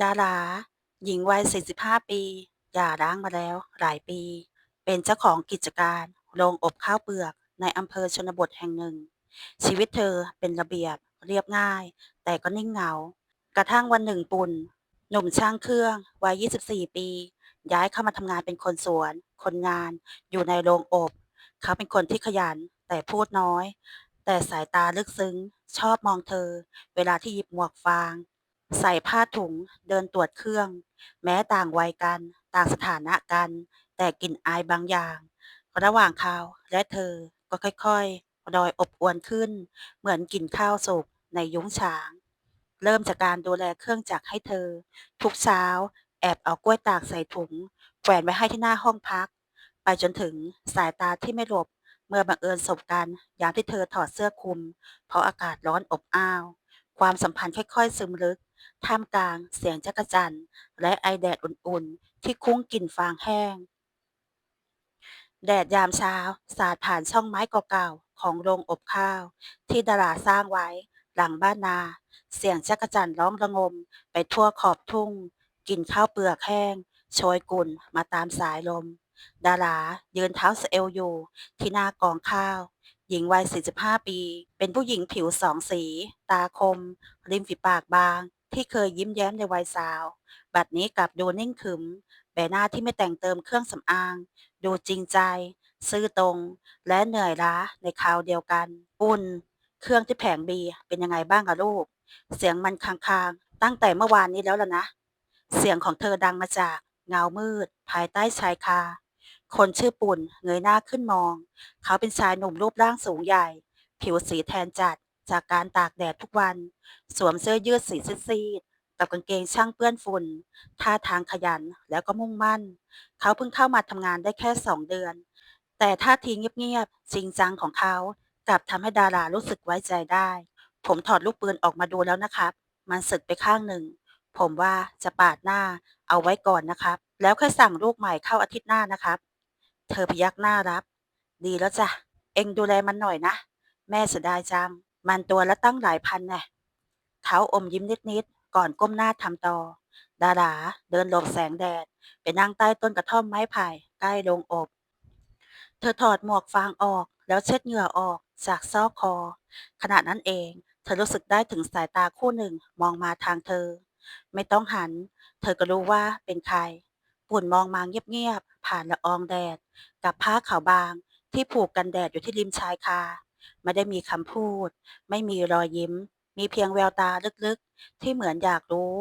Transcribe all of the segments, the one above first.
ดารา หญิงวัย 45 ปี หย่าร้างมาแล้ว หลายปี เป็นเจ้าของกิจการ โรงอบข้าวเปลือก ในอำเภอชนบทแห่งหนึ่ง ชีวิตเธอเป็นระเบียบ เรียบง่าย แต่ก็นิ่งเหงา กระทั่งวันหนึ่งปุ่น หนุ่มช่างเครื่อง วัย 24 ปี ย้ายเข้ามาทำงานเป็นคนสวน คนงาน อยู่ในโรงอบ เขาเป็นคนที่ขยัน แต่พูดน้อย แต่สายตาลึกซึ้ง ชอบมองเธอ เวลาที่หยิบหมวกฟาง ใส่ผ้าถุงเดินตรวจเครื่อง แม้ต่างวัยกัน ต่างสถานะกัน แต่กลิ่นอายบางอย่าง ระหว่างเขาและเธอก็ค่อยๆรอยอบอวลขึ้น เหมือนกลิ่นข้าวสุกในยุ้งฉาง เริ่มจากการดูแลเครื่องจักรให้เธอ ทุกเช้า แอบเอากล้วยตากใส่ถุงแขวนไว้ให้ที่หน้าห้องพัก ไปจนถึงสายตาที่ไม่หลบเมื่อบังเอิญสบกันยามที่เธอถอดเสื้อคลุม เพราะอากาศร้อนอบอ้าว ความสัมพันธ์ค่อยๆซึมลึก ท่ามกลางเสียงจักจันและไอแดดอุ่นๆ ที่คุ้งกลิ่นฟางแห้ง แดดยามเช้า สาดผ่านช่องไม้เก่าๆ ของโรงอบข้าว ที่ดาราสร้างไว้ หลังบ้านนา เสียงจักจันร้องระงมไปทั่วขอบทุ่งกลิ่นข้าวเปลือกแห้งโชยกุ่นมาตามสายลม ดารายืนเท้าสเอวอยู่ ที่หน้ากองข้าว หญิงวัย 45 ปี เป็นผู้หญิงผิวสองสี ตาคม ริมฝีปากบาง ที่เคยยิ้มแย้มในวัยสาว บัดนี้กลับดูนิ่งขึม ใบหน้าที่ไม่แต่งเติมเครื่องสำอาง ดูจริงใจ ซื่อตรง และเหนื่อยล้าในคราวเดียวกัน อุ่น เครื่องที่แผงบีเป็นยังไงบ้างอะลูก เสียงมันคางๆ ตั้งแต่เมื่อวานนี้แล้วล่ะนะ เสียงของเธอดังมาจากเงามืด ภายใต้ชายคา คนชื่อปุ่นเงยหน้าขึ้นมอง เขาเป็นชายหนุ่มรูปร่างสูงใหญ่ ผิวสีแทนจัด จากการตากแดดทุกวัน สวมเสื้อยืดสีซีดๆกับกางเกงช่างเปื้อนฝุ่น ท่าทางขยันแล้วก็มุ่งมั่น เขาเพิ่งเข้ามาทำงานได้แค่สองเดือน แต่ท่าทีเงียบๆจริงจังของเขากลับทำให้ดารารู้สึกไว้ใจได้ ผมถอดลูกปืนออกมาดูแล้วนะครับ มันสึกไปข้างหนึ่ง ผมว่าจะปาดหน้าเอาไว้ก่อนนะครับ แล้วค่อยสั่งลูกใหม่เข้าอาทิตย์หน้านะครับ เธอพยักหน้ารับ ดีแล้วจ้ะ เอ็งดูแลมันหน่อยนะ แม่เสียดายจัง มันตัวละตั้งหลายพันแน่เขาอมยิ้มนิดๆ ก่อนก้มหน้าทำต่อ ดาราเดินหลบแสงแดด ไปนั่งใต้ต้นกระท่อมไม้ไผ่ใกล้โรงอบ เธอถอดหมวกฟางออกแล้วเช็ดเหงื่อออกจากซอกคอ ขณะนั้นเอง เธอรู้สึกได้ถึงสายตาคู่หนึ่งมองมาทางเธอ ไม่ต้องหัน เธอก็รู้ว่าเป็นใคร ปุ่นมองมาเงียบๆผ่านละอองแดด กับผ้าขาวบางที่ผูกกันแดดอยู่ที่ริมชายคา ไม่ได้มีคำพูด ไม่มีรอยยิ้ม มีเพียงแววตาลึกๆ ที่เหมือนอยากรู้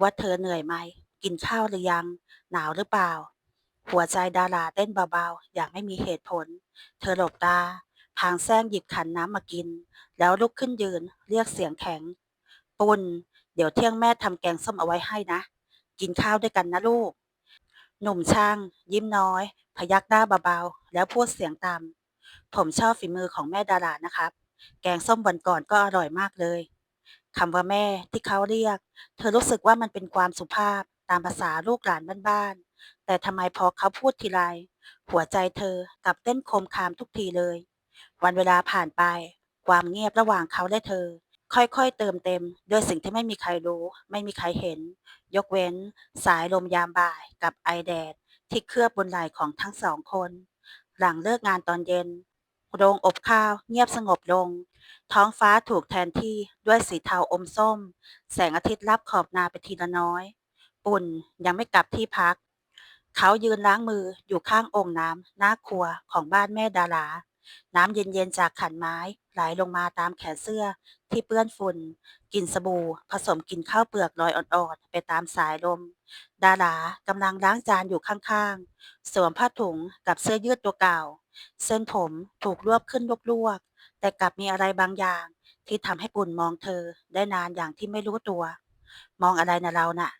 ว่าเธอเหนื่อยไหม กินข้าวหรือยัง หนาวหรือเปล่า หัวใจดาราเต้นเบาๆ อย่างไม่มีเหตุผล เธอหลบตาพางแซงหยิบขันน้ำมากิน แล้วลุกขึ้นยืน เรียกเสียงแข็ง ปุนเดี๋ยวเที่ยงแม่ทำแกงส้มเอาไว้ให้นะ กินข้าวด้วยกันนะลูก หนุ่มช่าง ยิ้มน้อย พยักหน้าเบาๆ แล้วพูดเสียงต่ำ ผมชอบฝีมือของแม่ดารานะครับ แกงส้มวันก่อนก็อร่อยมากเลยคำว่าแม่ที่เขาเรียก เธอรู้สึกว่ามันเป็นความสุภาพตามภาษาลูกหลานบ้านๆ แต่ทำไมพอเขาพูดทีไร หัวใจเธอกลับเต้นโคมคามทุกทีเลย วันเวลาผ่านไป ความเงียบระหว่างเขาและเธอ ค่อยๆ เติมเต็ม ด้วยสิ่งที่ไม่มีใครรู้ ไม่มีใครเห็น ยกเว้น สายลมยามบ่ายกับไอแดดที่เคลือบบนไหล่ของทั้งสองคน หลังเลิกงานตอนเย็น โรงอบข้าวเงียบสงบลง ท้องฟ้าถูกแทนที่ด้วยสีเทาอมส้ม แสงอาทิตย์ลับขอบนาไปทีละน้อย ปุ่นยังไม่กลับที่พัก เขายืนล้างมืออยู่ข้างโอ่งน้ำหน้าครัวของบ้านแม่ดารา น้ำเย็นๆจากขันไม้ไหลลงมาตามแขนเสื้อที่เปื้อนฝุ่นกลิ่นสบู่ ผสมกลิ่นข้าวเปลือกลอยอ่อนๆ ไปตามสายลม ดารากำลังล้างจานอยู่ข้างๆ สวมผ้าถุงกับเสื้อยืดตัวเก่า เส้นผมถูกรวบขึ้นลวกๆ แต่กลับมีอะไรบางอย่าง ที่ทำให้ปุ่นมองเธอได้นานอย่างที่ไม่รู้ตัว มองอะไรนะเราน่ะ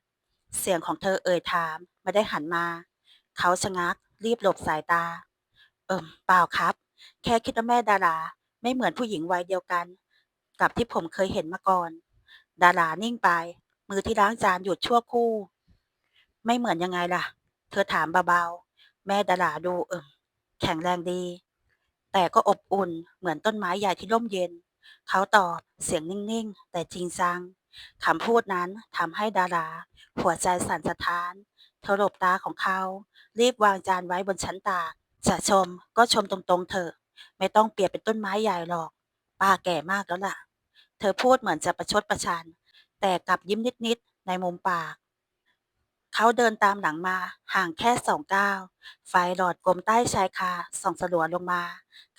เสียงของเธอเอ่ยถามไม่ได้หันมา เขาชะงักรีบหลบสายตา เอิมเปล่าครับ แค่คิดว่าแม่ดารา ไม่เหมือนผู้หญิงวัยเดียวกัน กับที่ผมเคยเห็นมาก่อน ดารานิ่งไป มือที่ล้างจานหยุดชั่วครู่ ไม่เหมือนยังไงล่ะ เธอถามเบาๆ แม่ดาราดูเอิมแข็งแรงดี แต่ก็อบอุ่นเหมือนต้นไม้ใหญ่ที่ร่มเย็น เขาตอบเสียงนิ่งๆ แต่จริงจังคำพูดนั้นทำให้ดารา หัวใจสั่นสะท้านเธอหลบตาของเขา รีบวางจานไว้บนชั้นตาก จะชมก็ชมตรงๆเถอะ ไม่ต้องเปรียบเป็นต้นไม้ใหญ่หรอก ป้าแก่มากแล้วล่ะ เธอพูดเหมือนจะประชดประชัน แต่กลับยิ้มนิดๆในมุมปาก เขาเดินตามหลังมาห่างแค่สองก้าวไฟหลอดกลมใต้ชายคาส่องสลัวลงมา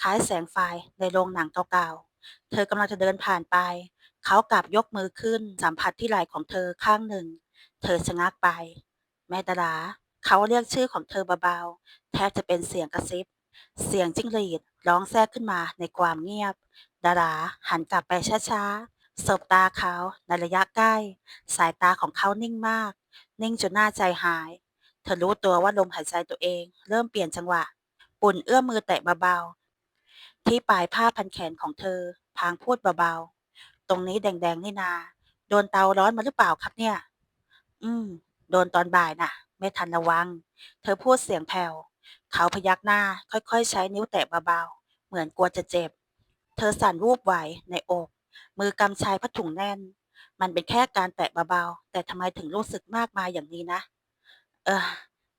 คล้ายแสงไฟในโรงหนังเก่าๆ เธอกำลังจะเดินผ่านไป เขากลับยกมือขึ้นสัมผัสที่ไหล่ของเธอข้างหนึ่ง เธอชะงักไป แม่ดารา เขาเรียกชื่อของเธอเบาๆ แทบจะเป็นเสียงกระซิบ เสียงจิ้งหรีดร้องแทรกขึ้นมาในความเงียบ ดาราหันกลับไปช้าๆ สบตาเขาในระยะใกล้ สายตาของเขานิ่งมาก นิ่งจนหน้าใจหาย เธอรู้ตัวว่าลมหายใจตัวเอง เริ่มเปลี่ยนจังหวะ ปุ่นเอื้อมมือแตะเบาๆ ที่ปลายผ้าพันแขนของเธอ พางพูดเบาๆ ตรงนี้แดงๆนี่นา โดนเตาร้อนมาหรือเปล่าครับเนี่ย อืม โดนตอนบ่ายน่ะ ไม่ทันระวัง เธอพูดเสียงแผ่ว เขาพยักหน้า ค่อยๆ ใช้นิ้วแตะเบาๆ เหมือนกลัวจะเจ็บ เธอสั่นวูบไหวในอก มือกำชายผ้าถุงแน่น มันเป็นแค่การแตะเบาๆ แต่ทำไมถึงรู้สึกมากมายอย่างนี้นะ เออ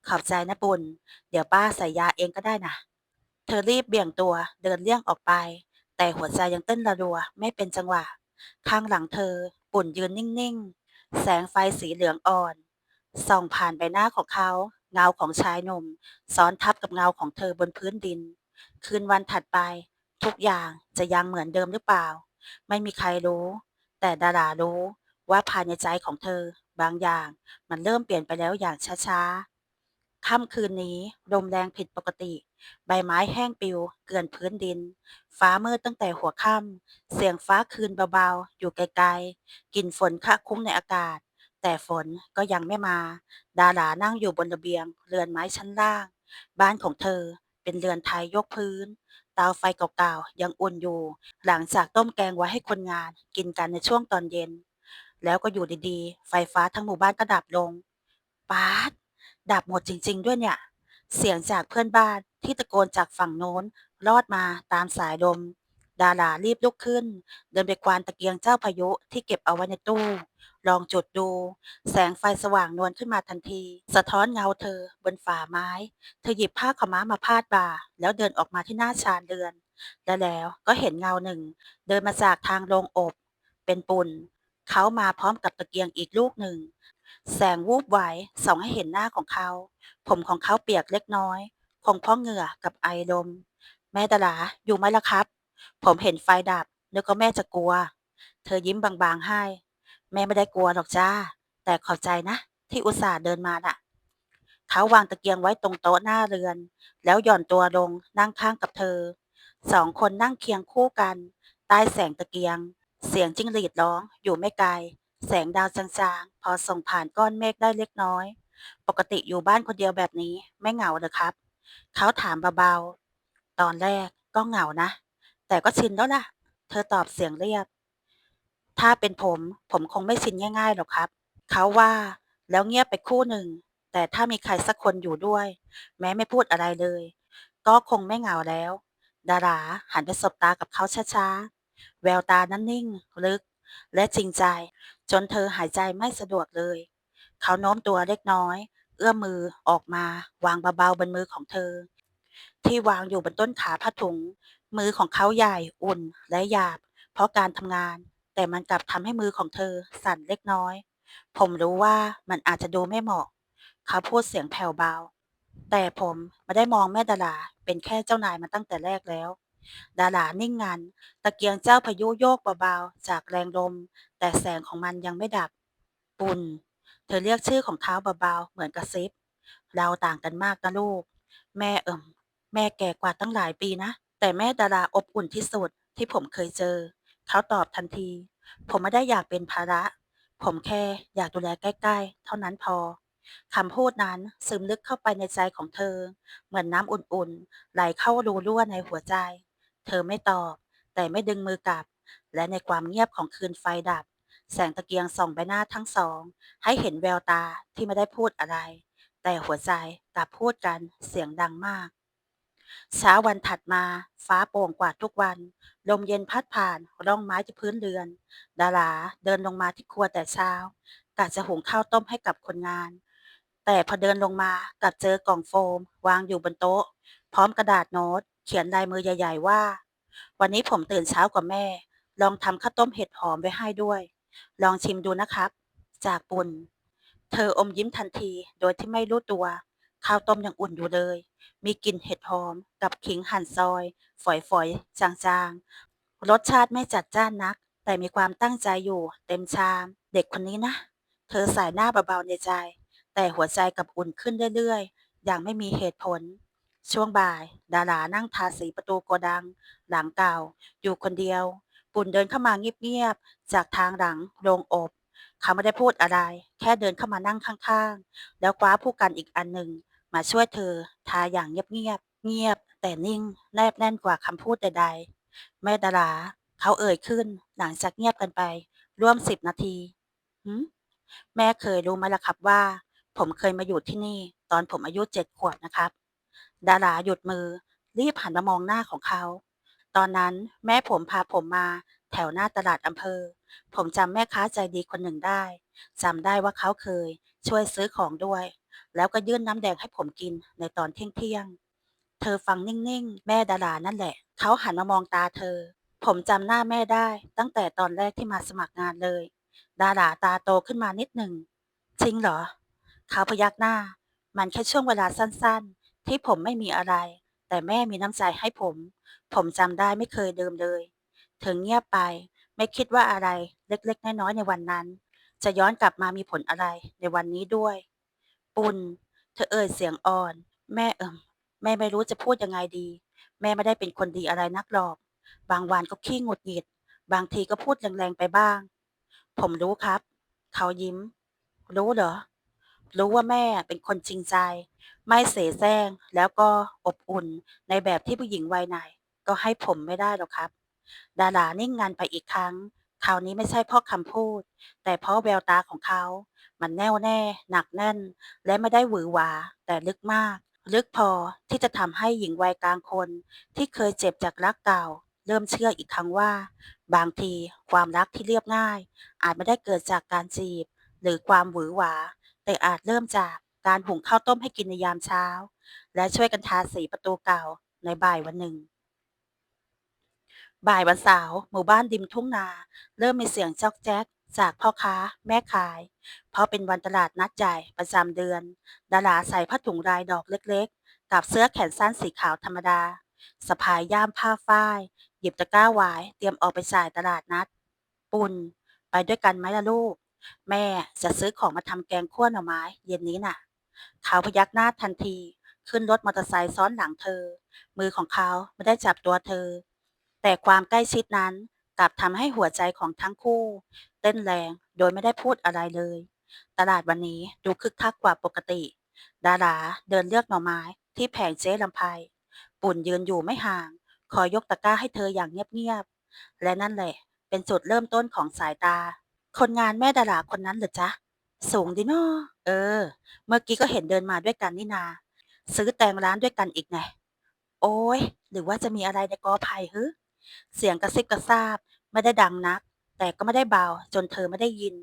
ขอบใจนะปุณเดี๋ยวป้าใส่ยาเองก็ได้นะ เธอรีบเบี่ยงตัวเดินเลี่ยงออกไป แต่หัวใจยังเต้นระรัว ไม่เป็นจังหวะ ข้างหลังเธอ ปุ่นยืนนิ่งๆ แสงไฟสีเหลืองอ่อน ส่องผ่านใบหน้าของเขา เงาของชายหนุ่ม ซ้อนทับกับเงาของเธอบนพื้นดิน คืนวันถัดไป ทุกอย่างจะยังเหมือนเดิมหรือเปล่า ไม่มีใครรู้ แต่ดารารู้ว่าภายในใจของเธอ บางอย่างมันเริ่มเปลี่ยนไปแล้วอย่างช้าๆ ค่ำคืนนี้ลมแรงผิดปกติ ใบไม้แห้งปลิว เกลื่อนพื้นดิน ฟ้ามืดตั้งแต่หัวค่ำเสียงฟ้าคืนเบาๆ อยู่ไกลๆกลิ่นฝนคะคุ้งในอากาศ แต่ฝนก็ยังไม่มา ดารานั่งอยู่บนระเบียง เรือนไม้ชั้นล่าง บ้านของเธอเป็นเรือนไทยยกพื้น เตาไฟเก่าๆ ยังอุ่นอยู่ หลังจากต้มแกงไว้ให้คนงานกินกันในช่วงตอนเย็น แล้วก็อยู่ดีๆ ไฟฟ้าทั้งหมู่บ้านก็ดับลงป๊าดดับหมดจริง ๆ ด้วยเนี่ย เสียงจากเพื่อนบ้านที่ตะโกนจากฝั่งโน้นลอดมาตามสายลม ดารารีบลุกขึ้น เดินไปควานตะเกียงเจ้าพายุที่เก็บเอาไว้ในตู้ ลองจุดดู แสงไฟสว่างนวลขึ้นมาทันที สะท้อนเงาเธอบนฝ่าไม้ เธอหยิบผ้าขม้ามาพาดบ่า แล้วเดินออกมาที่หน้าชานเรือน และแล้วก็เห็นเงาหนึ่ง เดินมาจากทางโรงอบ เป็นปุ่น เขามาพร้อมกับตะเกียงอีกลูกหนึ่ง แสงวูบไหวส่องให้เห็นหน้าของเขา ผมของเขาเปียกเล็กน้อย คงเพราะเหงื่อกับไอลม แม่ดาราอยู่ไหมล่ะครับ ผมเห็นไฟดับนึกว่าแม่จะกลัว เธอยิ้มบางๆให้ แม่ไม่ได้กลัวหรอกจ้า แต่ขอบใจนะ ที่อุตส่าห์เดินมาน่ะ เขาวางตะเกียงไว้ตรงโต๊ะหน้าเรือน แล้วหย่อนตัวลงนั่งข้างกับเธอ สองคนนั่งเคียงคู่กัน ใต้แสงตะเกียง เสียงจิ้งหรีดร้องอยู่ไม่ไกล แสงดาวจางๆ พอส่องผ่านก้อนเมฆได้เล็กน้อย ปกติอยู่บ้านคนเดียวแบบนี้ไม่เหงาเหรอครับ เขาถามเบาๆ ตอนแรกก็เหงานะ แต่ก็ชินแล้วล่ะ เธอตอบเสียงเรียบ ถ้าเป็นผม ผมคงไม่ชินง่ายๆหรอกครับ เขาว่า แล้วเงียบไปครู่หนึ่ง แต่ถ้ามีใครสักคนอยู่ด้วย แม้ไม่พูดอะไรเลย ก็คงไม่เหงาแล้ว ดาราหันไปสบตากับเขาช้าๆ แววตานั้นนิ่ง ลึก และจริงใจ จนเธอหายใจไม่สะดวกเลย เขาโน้มตัวเล็กน้อย เอื้อมมือออกมา วางเบาๆบนมือของเธอ ที่วางอยู่บนต้นขาผ้าถุง มือของเขาใหญ่อุ่นและหยาบ เพราะการทำงาน แต่มันกลับทำให้มือของเธอสั่นเล็กน้อย ผมรู้ว่ามันอาจจะดูไม่เหมาะ เขาพูดเสียงแผ่วเบา แต่ผมไม่ได้มองแม่ดาราเป็นแค่เจ้านายมาตั้งแต่แรกแล้ว ดารานิ่งงัน ตะเกียงเจ้าพายุโยกเบาๆจากแรงลม แต่แสงของมันยังไม่ดับ ปุณเธอเรียกชื่อของเขาเบาๆเหมือนกระซิบ เราต่างกันมากนะลูก แม่เอิ่ม แม่แก่กว่าตั้งหลายปีนะ แต่แม่ดาราอบอุ่นที่สุดที่ผมเคยเจอ เขาตอบทันที ผมไม่ได้อยากเป็นภาระ ผมแค่อยากดูแลใกล้ๆ เท่านั้นพอ คำพูดนั้นซึมลึกเข้าไปในใจของเธอ เหมือนน้ำอุ่นๆ ไหลเข้ารูรั่วในหัวใจ เธอไม่ตอบ แต่ไม่ดึงมือกลับ และในความเงียบของคืนไฟดับ แสงตะเกียงส่องใบหน้าทั้งสอง ให้เห็นแววตาที่ไม่ได้พูดอะไร แต่หัวใจกลับพูดกันเสียงดังมาก เช้าวันถัดมา ฟ้าโปร่งกว่าทุกวัน ลมเย็นพัดผ่านร่องไม้ที่พื้นเรือน ดาราเดินลงมาที่ครัวแต่เช้ากะจะหุงข้าวต้มให้กับคนงาน แต่พอเดินลงมากลับเจอกล่องโฟม วางอยู่บนโต๊ะ พร้อมกระดาษโน้ต เขียนลายมือใหญ่ ๆ ว่า วันนี้ผมตื่นเช้ากว่าแม่ ลองทำข้าวต้มเห็ดหอมไว้ให้ด้วย ลองชิมดูนะครับ จากปุ่น เธออมยิ้มทันทีโดยที่ไม่รู้ตัว ข้าวต้มยังอุ่นอยู่เลย มีกลิ่นเห็ดหอม กับขิงหั่นซอย ฝอยๆ จางๆ รสชาติไม่จัดจ้านนัก แต่มีความตั้งใจอยู่ เต็มชาม เด็กคนนี้นะ เธอสายหน้าเบาๆในใจ แต่หัวใจกับอุ่นขึ้นเรื่อยๆ อย่างไม่มีเหตุผล ช่วงบ่าย ดารานั่งทาสีประตูโกดัง หลังเก่า อยู่คนเดียว ปุ่นเดินเข้ามาเงียบๆ จากทางหลังโรงอบเขาไม่ได้พูดอะไร แค่เดินเข้ามานั่งข้างๆ แล้วคว้าผู้กันอีกอันหนึ่ง มาช่วยเธอทาอย่างเงียบๆเงียบแต่นิ่งแนบแน่นกว่าคำพูดใดๆ แม่ดารา เขาเอ่ยขึ้นหลังจากเงียบกันไป ร่วมสิบนาทีหืมแม่เคยรู้ไหมล่ะครับว่า ผมเคยมาอยู่ที่นี่ ตอนผมอายุเจ็ดขวบนะครับ ดาราหยุดมือ รีบหันมามองหน้าของเขา ตอนนั้นแม่ผมพาผมมา แถวหน้าตลาดอำเภอ ผมจำแม่ค้าใจดีคนหนึ่งได้จำได้ว่าเขาเคย ช่วยซื้อของด้วย แล้วก็ยื่นน้ำแดงให้ผมกินในตอนเที่ยงๆเธอฟังนิ่งๆ แม่ดารานั่นแหละ เขาหันมามองตาเธอ ผมจำหน้าแม่ได้ ตั้งแต่ตอนแรกที่มาสมัครงานเลย ดาราตาโตขึ้นมานิดหนึ่งจริงเหรอ เขาพยักหน้า มันแค่ช่วงเวลาสั้นๆ ที่ผมไม่มีอะไร แต่แม่มีน้ำใจให้ผม ผมจำได้ไม่เคยลืมเลยเธอเงียบไป ไม่คิดว่าอะไรเล็กๆ น้อยๆ ในวันนั้น จะย้อนกลับมามีผลอะไรในวันนี้ด้วย ปุ่น เธอเอ่ยเสียงอ่อน แม่เอิมแม่ไม่รู้จะพูดยังไงดี แม่ไม่ได้เป็นคนดีอะไรนักหรอก บางวันก็ขี้หงุดหงิด บางทีก็พูดแรงๆไปบ้าง ผมรู้ครับ เขายิ้ม รู้เหรอ รู้ว่าแม่เป็นคนจริงใจ ไม่เสแสร้ง แล้วก็อบอุ่นในแบบที่ผู้หญิงวัยไหน ก็ให้ผมไม่ได้หรอกครับ ดารานิ่งงันไปอีกครั้ง คราวนี้ไม่ใช่เพราะคำพูด แต่เพราะแววตาของเขา มันแน่วแน่ หนักแน่น และไม่ได้หวือหวา แต่ลึกมาก ลึกพอที่จะทำให้หญิงวัยกลางคน ที่เคยเจ็บจากรักเก่า เริ่มเชื่ออีกครั้งว่า บางทีความรักที่เรียบง่าย อาจไม่ได้เกิดจากการจีบ หรือความหวือหวา แต่อาจเริ่มจากการหุงข้าวต้มให้กินในยามเช้า และช่วยกันทาสีประตูเก่าในบ่ายวันหนึ่ง บ่ายวันเสาร์หมู่บ้านริมทุ่งนา เริ่มมีเสียงจ๊อกแจ๊ก จากพ่อค้า แม่ขาย เพราะเป็นวันตลาดนัดใหญ่ประจำเดือน ดาราใส่ผ้าถุงลายดอกเล็กๆ กับเสื้อแขนสั้นสีขาวธรรมดาสะพายย่ามผ้าฝ้าย หยิบตะกร้าวายเตรียมออกไปจ่ายตลาดนัด ปุ่น ไปด้วยกันไหมล่ะลูก แม่จะซื้อของมาทำแกงคั่วหน่อไม้ เย็นนี้น่ะ เขาพยักหน้าทันที ขึ้นรถมอเตอร์ไซค์ซ้อนหลังเธอ มือของเขาไม่ได้จับตัวเธอ แต่ความใกล้ชิดนั้นกลับทำให้หัวใจของทั้งคู่ เต้นแรงโดยไม่ได้พูดอะไรเลย ตลาดวันนี้ดูคึกคักกว่าปกติ ดาราเดินเลือกหน่อไม้ที่แผงเจ๊ลำไพปุ่นยืนอยู่ไม่ห่าง คอยยกตะกร้าให้เธออย่างเงียบๆ และนั่นแหละ เป็นจุดเริ่มต้นของสายตา คนงานแม่ดาราคนนั้นเหรอจ๊ะ สูงดิเนาะเออ เมื่อกี้ก็เห็นเดินมาด้วยกันนี่นา ซื้อแตงร้านด้วยกันอีกไงโอ๊ยหรือว่าจะมีอะไรในกอไผ่ฮึ เสียงกระซิบกระซาบ ไม่ได้ดังนัก แต่ก็ไม่ได้เบา จนเธอไม่ได้ยิน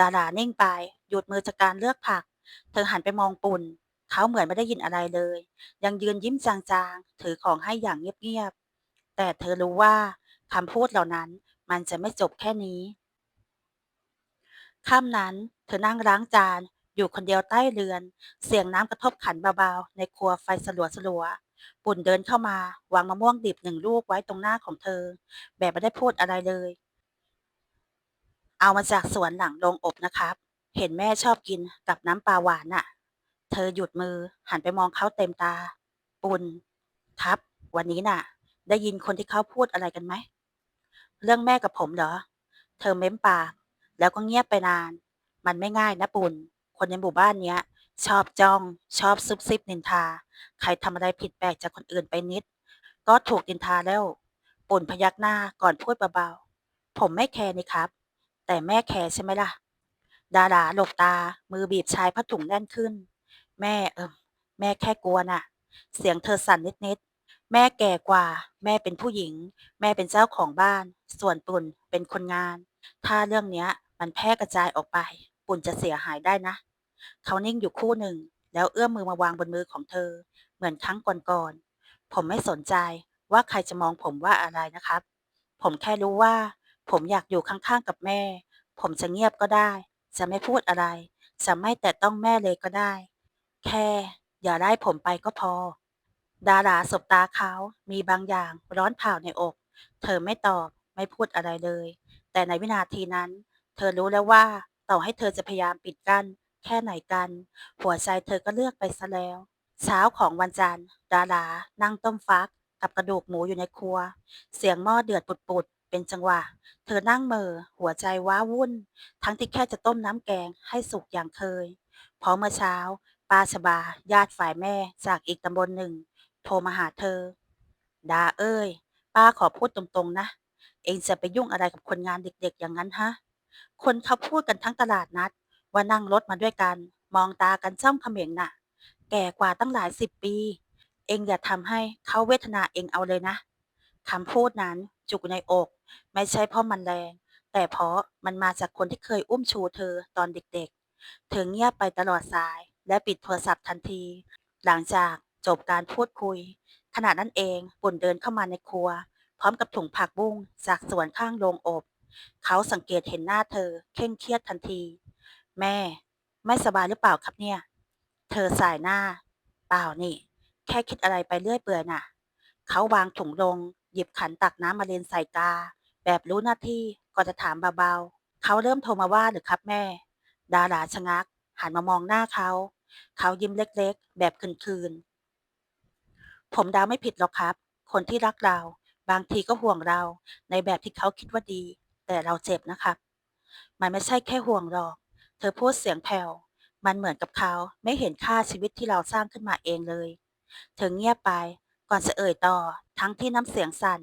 ดารานิ่งไป หยุดมือจากการเลือกผัก เธอหันไปมองปุ่น เขาเหมือนไม่ได้ยินอะไรเลย ยังยืนยิ้มจางๆ ถือของให้อย่างเงียบๆ แต่เธอรู้ว่าคำพูดเหล่านั้นมันจะไม่จบแค่นี้ ค่ำนั้น เธอนั่งล้างจาน อยู่คนเดียวใต้เรือน เสียงน้ำกระทบขันเบาๆ ในครัวไฟสลัวๆ ปุ่นเดินเข้ามาวางมะม่วงดิบหนึ่งลูกไว้ตรงหน้าของเธอ แบบไม่ได้พูดอะไรเลย เอามาจากสวนหลังโรงอบนะครับ เห็นแม่ชอบกินกับน้ำปลาหวานน่ะ เธอหยุดมือหันไปมองเขาเต็มตา ปุ่นครับ วันนี้น่ะ ได้ยินคนที่เขาพูดอะไรกันไหม เรื่องแม่กับผมเหรอ เธอเม้มปาก แล้วก็เงียบไปนาน มันไม่ง่ายนะปุ่น คนในหมู่บ้านเนี้ย ชอบจ้อง ชอบซุบซิบนินทา ใครทำอะไรผิดแปลกจากคนอื่นไปนิด ก็ถูกนินทาแล้วปุ่นพยักหน้าก่อนพูดเบาๆ ผมไม่แคร์นี่ครับ แต่แม่แคร์ใช่ไหมล่ะ ดาราหลบตา มือบีบชายผ้าถุงแน่นขึ้น แม่เอิมแม่แค่กลัวน่ะ เสียงเธอสั่นนิดๆ แม่แก่กว่า แม่เป็นผู้หญิง แม่เป็นเจ้าของบ้าน ส่วนปุ่นเป็นคนงาน ถ้าเรื่องเนี้ย มันแพร่กระจายออกไป ปุ่นจะเสียหายได้นะ เขานิ่งอยู่คู่หนึ่ง แล้วเอื้อมมือมาวางบนมือของเธอ เหมือนครั้งก่อนๆผมไม่สนใจว่าใครจะมองผมว่าอะไรนะครับ ผมแค่รู้ว่า ผมอยากอยู่ข้างๆกับแม่ ผมจะเงียบก็ได้ จะไม่พูดอะไร จะไม่แตะต้องแม่เลยก็ได้ แค่ อย่าได้ผมไปก็พอ ดาราสบตาเขามีบางอย่างร้อนเผาในอก เธอไม่ตอบไม่พูดอะไรเลย แต่ในวินาทีนั้น เธอรู้แล้วว่า ต่อให้เธอจะพยายามปิดกั้น แค่ไหนกัน หัวใจเธอก็เลือกไปซะแล้ว เช้าของวันจันทร์ ดารา นั่งต้มฟัก กับกระดูกหมูอยู่ในครัว เสียงหม้อเดือดปุดๆ เป็นจังหวะ เธอนั่งเมอหัวใจว้าวุ่น ทั้งที่แค่จะต้มน้ำแกงให้สุกอย่างเคย เพราะเมื่อเช้าป้าชบา ญาติฝ่ายแม่จากอีกตำบลหนึ่ง โทรมาหาเธอ ดาเอ้ย ป้าขอพูดตรงๆนะ เองจะไปยุ่งอะไรกับคนงานเด็กๆอย่างนั้นฮะ คนเขาพูดกันทั้งตลาดนัด ว่านั่งรถมาด้วยกัน มองตากันจ้องเขม็งน่ะ แก่กว่าตั้งหลายสิบปี เองอย่าทำให้เขาเวทนาเองเอาเลยนะคำพูดนั้นจุกในอก ไม่ใช่เพราะมันแรง แต่เพราะมันมาจากคนที่เคยอุ้มชูเธอตอนเด็กๆ เธอเงียบไปตลอดสาย และปิดโทรศัพท์ทันที หลังจากจบการพูดคุย ขณะนั้นเองปุ่นเดินเข้ามาในครัว พร้อมกับถุงผักบุ้งจากสวนข้างโรงอบ เขาสังเกตเห็นหน้าเธอเคร่งเครียดทันที แม่ ไม่สบายหรือเปล่าครับเนี่ย เธอสายหน้า เปล่านี่ แค่คิดอะไรไปเรื่อยเปื่อยน่ะ เขาวางถุงลง หยิบขันตักน้ำมาเลนใส่กา แบบรู้หน้าที่ก่อนจะถามเบาๆ เขาเริ่มโทรมาว่าหรือครับแม่ ดาราชะงัก หันมามองหน้าเขา เขายิ้มเล็กๆ แบบคืนๆ ผมเดาไม่ผิดหรอกครับ คนที่รักเรา บางทีก็ห่วงเราในแบบที่เขาคิดว่าดี แต่เราเจ็บนะครับ มันไม่ใช่แค่ห่วงหรอก เธอพูดเสียงแผ่ว มันเหมือนกับเขาไม่เห็นค่าชีวิตที่เราสร้างขึ้นมาเองเลย เธอเงียบไป ก่อนจะเอ่ยต่อ ทั้งที่น้ำเสียงสั่น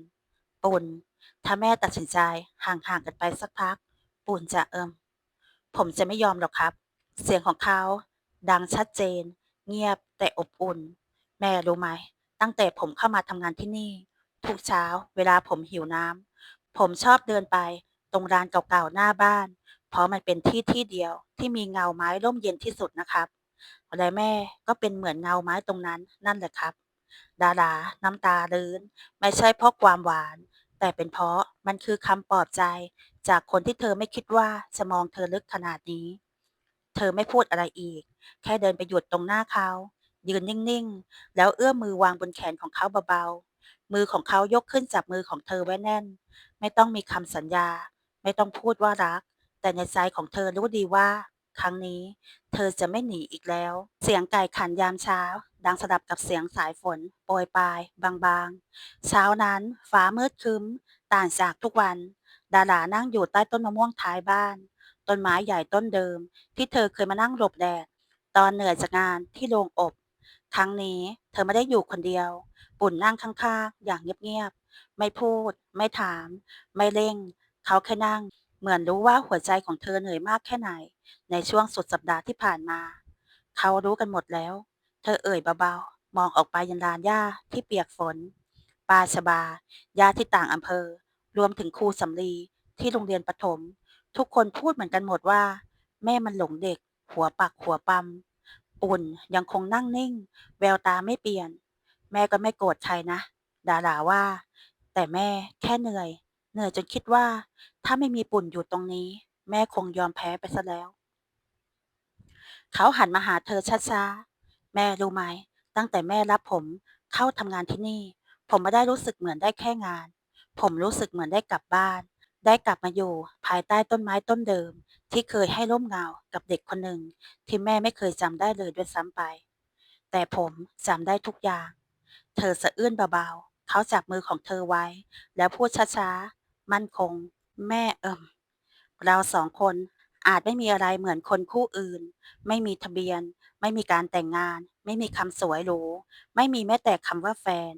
ปุ่น ถ้าแม่ตัดสินใจห่างๆกันไปสักพัก ปุ่นจะเอิม ผมจะไม่ยอมหรอกครับ เสียงของเขา ดังชัดเจน เงียบแต่อบอุ่น แม่รู้ไหม ตั้งแต่ผมเข้ามาทำงานที่นี่ ทุกเช้า เวลาผมหิวน้ำผมชอบเดินไป ตรงร้านเก่าๆหน้าบ้าน เพราะมันเป็นที่ที่เดียวที่มีเงาไม้ร่มเย็นที่สุดนะครับและแม่ก็เป็นเหมือนเงาไม้ตรงนั้นนั่นแหละครับ ดาราน้ำตาลื้น ไม่ใช่เพราะความหวาน แต่เป็นเพราะมันคือคำปลอบใจ จากคนที่เธอไม่คิดว่าจะมองเธอลึกขนาดนี้ เธอไม่พูดอะไรอีก แค่เดินไปหยุดตรงหน้าเขา ยืนนิ่งๆ แล้วเอื้อมมือวางบนแขนของเขาเบาๆ มือของเขายกขึ้นจับมือของเธอไว้แน่น ไม่ต้องมีคำสัญญา ไม่ต้องพูดว่ารัก แต่ในใจของเธอรู้ดีว่า ครั้งนี้ เธอจะไม่หนีอีกแล้ว เสียงไก่ขันยามเช้า ดังสลับกับเสียงสายฝน โปรยปลาย บางๆ เช้านั้น ฟ้ามืดครึ้ม ต่างจากทุกวัน ดารานั่งอยู่ใต้ต้นมะม่วงท้ายบ้าน ต้นไม้ใหญ่ต้นเดิม ที่เธอเคยมานั่งหลบแดดตอนเหนื่อยจากงานที่โรงอบ ครั้งนี้เธอไม่ได้อยู่คนเดียว ปุ่นนั่งข้างๆ อย่างเงียบๆ ไม่พูด ไม่ถาม ไม่เร่ง เขาแค่นั่ง เหมือนรู้ว่าหัวใจของเธอเหนื่อยมากแค่ไหน ในช่วงสุดสัปดาห์ที่ผ่านมา เขารู้กันหมดแล้ว เธอเอ่ยเบาๆ มองออกไปยังลานหญ้าที่เปียกฝนปาชบาญาที่ต่างอำเภอ รวมถึงครูสำลีที่โรงเรียนประถม ทุกคนพูดเหมือนกันหมดว่า แม่มันหลงเด็ก หัวปักหัวปั๊มปุ่นยังคงนั่งนิ่ง แววตาไม่เปลี่ยน แม่ก็ไม่โกรธใครนะดาราว่า แต่แม่แค่เหนื่อย เหนื่อยจนคิดว่า ถ้าไม่มีปุ่นอยู่ตรงนี้ แม่คงยอมแพ้ไปซะแล้ว เขาหันมาหาเธอช้าๆ แม่รู้ไหม ตั้งแต่แม่รับผมเข้าทำงานที่นี่ ผมไม่ได้รู้สึกเหมือนได้แค่งาน ผมรู้สึกเหมือนได้กลับบ้าน ได้กลับมาอยู่ ภายใต้ต้นไม้ต้นเดิม ที่เคยให้ร่มเงากับเด็กคนหนึ่ง ที่แม่ไม่เคยจำได้เลยด้วยซ้ำไป แต่ผมจำได้ทุกอย่าง เธอสะอื้นเบาๆ เขาจับมือของเธอไว้ แล้วพูดช้าๆ มั่นคง แม่เอิมเราสองคนอาจไม่มีอะไรเหมือนคนคู่อื่น ไม่มีทะเบียน ไม่มีการแต่งงาน ไม่มีคำสวยหรู ไม่มีแม้แต่คำว่าแฟน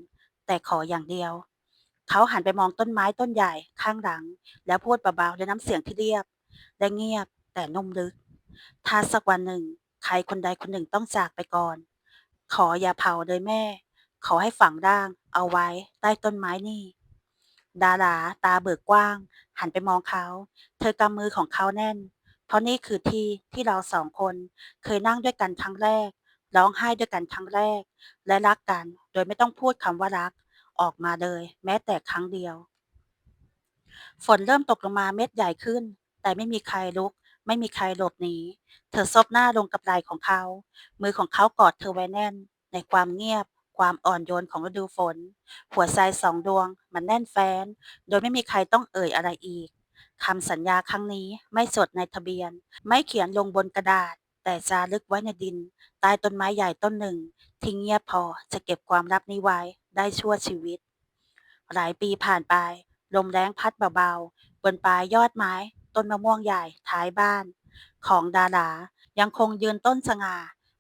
แต่ขออย่างเดียว เขาหันไปมองต้นไม้ต้นใหญ่ข้างหลัง แล้วพูดเบาๆด้วยน้ำเสียงที่เรียบ และเงียบแต่นุ่มลึก ถ้าสักวันหนึ่ง ใครคนใดคนหนึ่งต้องจากไปก่อน ขออย่าเผาเลยแม่ ขอให้ฝังร่าง เอาไว้ใต้ต้นไม้นี่ ดาราตาเบิกกว้าง หันไปมองเขา เธอกำมือของเขาแน่น เพราะนี่คือที่ที่เราสองคน เคยนั่งด้วยกันครั้งแรก ร้องไห้ด้วยกันครั้งแรก และรักกัน โดยไม่ต้องพูดคำว่ารัก ออกมาเลย แม้แต่ครั้งเดียว ฝนเริ่มตกลงมาเม็ดใหญ่ขึ้น แต่ไม่มีใครลุก ไม่มีใครหลบหนี เธอซบหน้าลงกับไหล่ของเขา มือของเขากอดเธอไว้แน่น ในความเงียบ ความอ่อนโยนของฤดูฝน หัวใจสองดวง มันแน่นแฟ้น โดยไม่มีใครต้องเอ่ยอะไรอีกคำสัญญาครั้งนี้ไม่จดในทะเบียน ไม่เขียนลงบนกระดาษ แต่จารึกไว้ในดิน ใต้ต้นไม้ใหญ่ต้นหนึ่งที่เงียบพอจะเก็บความลับนี้ไว้ได้ชั่วชีวิต หลายปีผ่านไป ลมแรงพัดเบาๆ บนปลายยอดไม้ ต้นมะม่วงใหญ่ท้ายบ้าน ของดารายังคงยืนต้นสง่า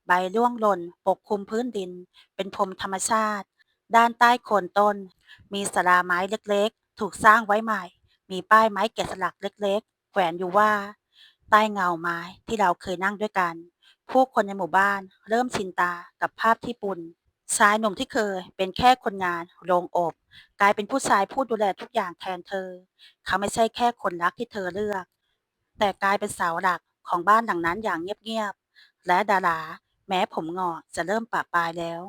ใบร่วงหล่นปกคลุมพื้นดิน เป็นพรมธรรมชาติ ด้านใต้โคนต้น มีศาลาไม้เล็กๆ ถูกสร้างไว้ใหม่ มีป้ายไม้แกะสลักเล็ก ๆ แขวนอยู่ว่า ใต้เงาไม้ที่เราเคยนั่งด้วยกัน ผู้คนในหมู่บ้านเริ่มชินตากับภาพที่ปุ่นชายหนุ่มที่เคยเป็นแค่คนงานโรงอบ กลายเป็นผู้ชายผู้ดูแลทุกอย่างแทนเธอ เขาไม่ใช่แค่คนรักที่เธอเลือก แต่กลายเป็นเสาหลักของบ้านหลังนั้นอย่างเงียบๆและดารา แม้ผมงอกจะเริ่มปะปลายแล้ว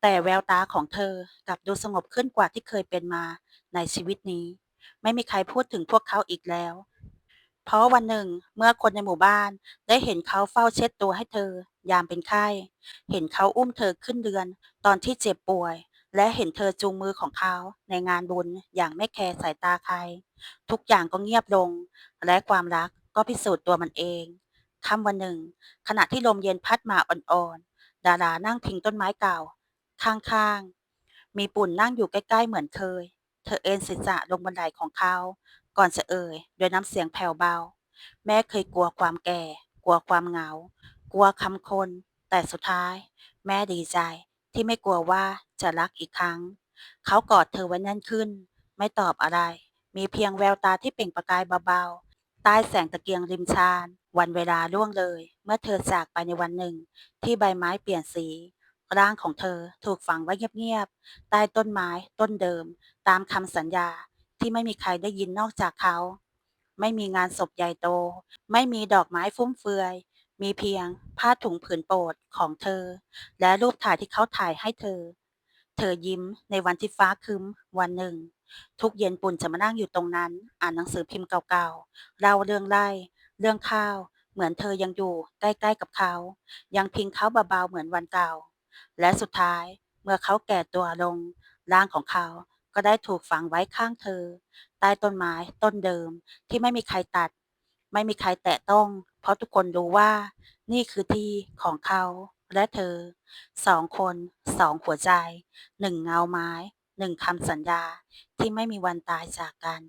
แต่แววตาของเธอกลับดูสงบขึ้นกว่าที่เคยเป็นมาในชีวิตนี้ ไม่มีใครพูดถึงพวกเขาอีกแล้ว เพราะวันหนึ่งเมื่อคนในหมู่บ้านได้เห็นเขาเฝ้าเช็ดตัวให้เธอ ยามเป็นไข้ เห็นเขาอุ้มเธอขึ้นเรือนตอนที่เจ็บป่วย และเห็นเธอจูงมือของเขาในงานบุญอย่างไม่แคร์สายตาใคร ทุกอย่างก็เงียบลง และความรักก็พิสูจน์ตัวมันเอง ค่ำวันหนึ่ง ขณะที่ลมเย็นพัดมาอ่อนๆ ดารานั่งพิงต้นไม้เก่า ข้างๆ มีปุ่นนั่งอยู่ใกล้ๆ เหมือนเคย เธอเอนศีรษะลงบันไหล่ของเขา ก่อนจะเอ่ยด้วยน้ำเสียงแผ่วเบา แม่เคยกลัวความแก่ กลัวความเหงา กลัวคำคน แต่สุดท้าย แม่ดีใจที่ไม่กลัวว่าจะรักอีกครั้ง เขากอดเธอไว้แน่นขึ้น ไม่ตอบอะไร มีเพียงแววตาที่เปล่งประกายเบาๆ ใต้แสงตะเกียงริมชาน วันเวลาล่วงเลย เมื่อเธอจากไปในวันหนึ่ง ที่ใบไม้เปลี่ยนสี ร่างของเธอถูกฝังไว้เงียบๆใต้ต้นไม้ต้นเดิม ตามคำสัญญาที่ไม่มีใครได้ยินนอกจากเขา ไม่มีงานศพใหญ่โต ไม่มีดอกไม้ฟุ่มเฟือย มีเพียงผ้าถุงผืนโปรดของเธอ และรูปถ่ายที่เขาถ่ายให้เธอ เธอยิ้มในวันที่ฟ้าครึ้มวันหนึ่ง ทุกเย็นปุ่นจะมานั่งอยู่ตรงนั้น อ่านหนังสือพิมพ์เก่าๆเล่าเรื่องไร่ เรื่องข้าว เหมือนเธอยังอยู่ใกล้ๆกับเขา ยังพิงเขาเบาๆเหมือนวันเก่า และสุดท้ายเมื่อเขาแก่ตัวลง ร่างของเขาก็ได้ถูกฝังไว้ข้างเธอ ใต้ต้นไม้ต้นเดิมที่ไม่มีใครตัด ไม่มีใครแตะต้อง เพราะทุกคนรู้ว่า นี่คือที่ของเขาและเธอ สองคน สองหัวใจ หนึ่งเงาไม้ หนึ่งคำสัญญา ที่ไม่มีวันตายจากกัน